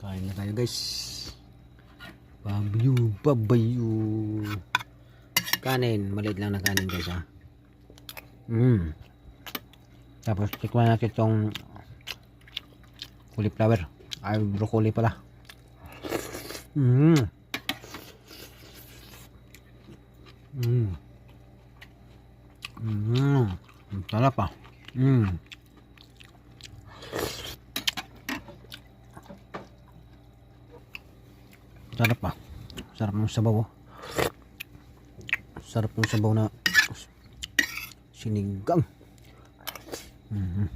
Kain na tayo guys. Babayu, babayu. Kanin, maliit lang na kanin guys ha. Mm. Tapos tikman natin itong cauliflower. Ay, broccoli pala. Mm. Mm. Mm. Sarap ah. Mm. Sarap ah. Sarap ng sabaw oh. Sarap ng sabaw na sinigang. Mhm.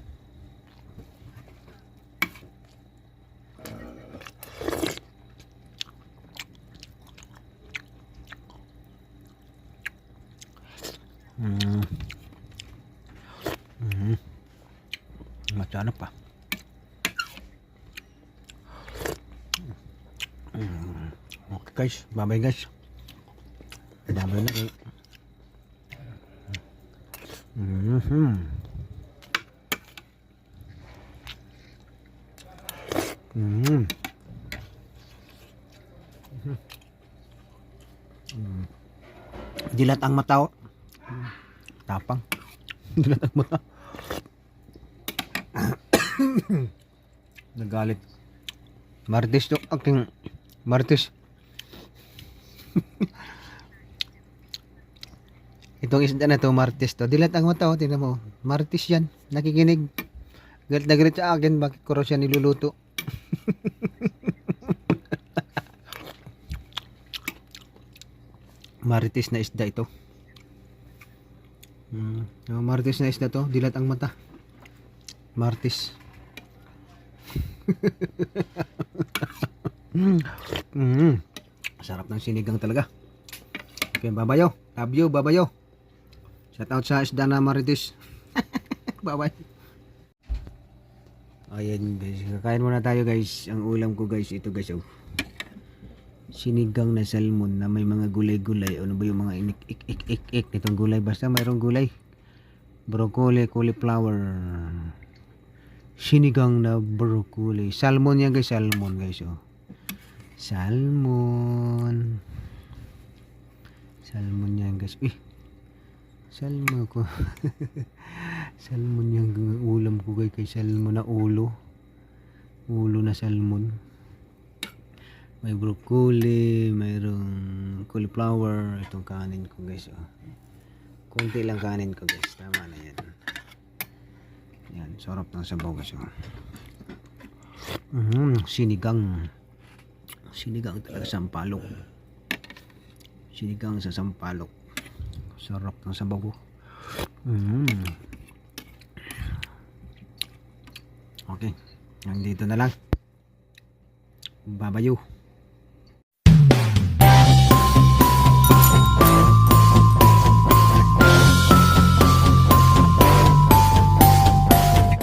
Mm. Mhm. Masarap pa. Okay guys, bye-bye guys. Dami na eh. Mhm. Mhm. Mhm. Dilat ang mata oh. Tapang. Dilat ang mata. Nagalit. Martes to aking Martes. Itong isda na to, Martes to. Dilat ang mata, oh. Tingnan mo. Martes yan. Nakikinig. Galit na galit sa akin. Bakit ko siya niluluto? Martes na isda ito. Hmm. Oh, Martes na isda to. Dilat ang mata. Martes. mm. Sarap ng sinigang talaga. Okay, babayo. Love you, babayo. Shout out sa isda na Marites. Bye-bye. Ayan guys, kakain muna tayo guys. Ang ulam ko guys, ito guys oh. Sinigang na salmon na may mga gulay-gulay. Ano ba yung mga inik ik ik ik ik nitong gulay? Basta mayroong gulay. Broccoli, cauliflower. Sinigang na broccoli. Salmon yan guys, salmon guys oh. Salmon. Salmon yan guys. Eh, salmon ko. salmon yung ulam ko guys. Kay salmon na ulo. Ulo na salmon. May broccoli, mayroong cauliflower. Itong kanin ko guys. Oh. Kunti lang kanin ko guys. Tama na yan. Yan, sarap ng sabaw guys. Oh. Mm, sinigang. Sinigang talaga sampalok. Sinigang sa sampalok. Sarap ng sabaw. Mm. Okay. Nandito na lang. Babayo.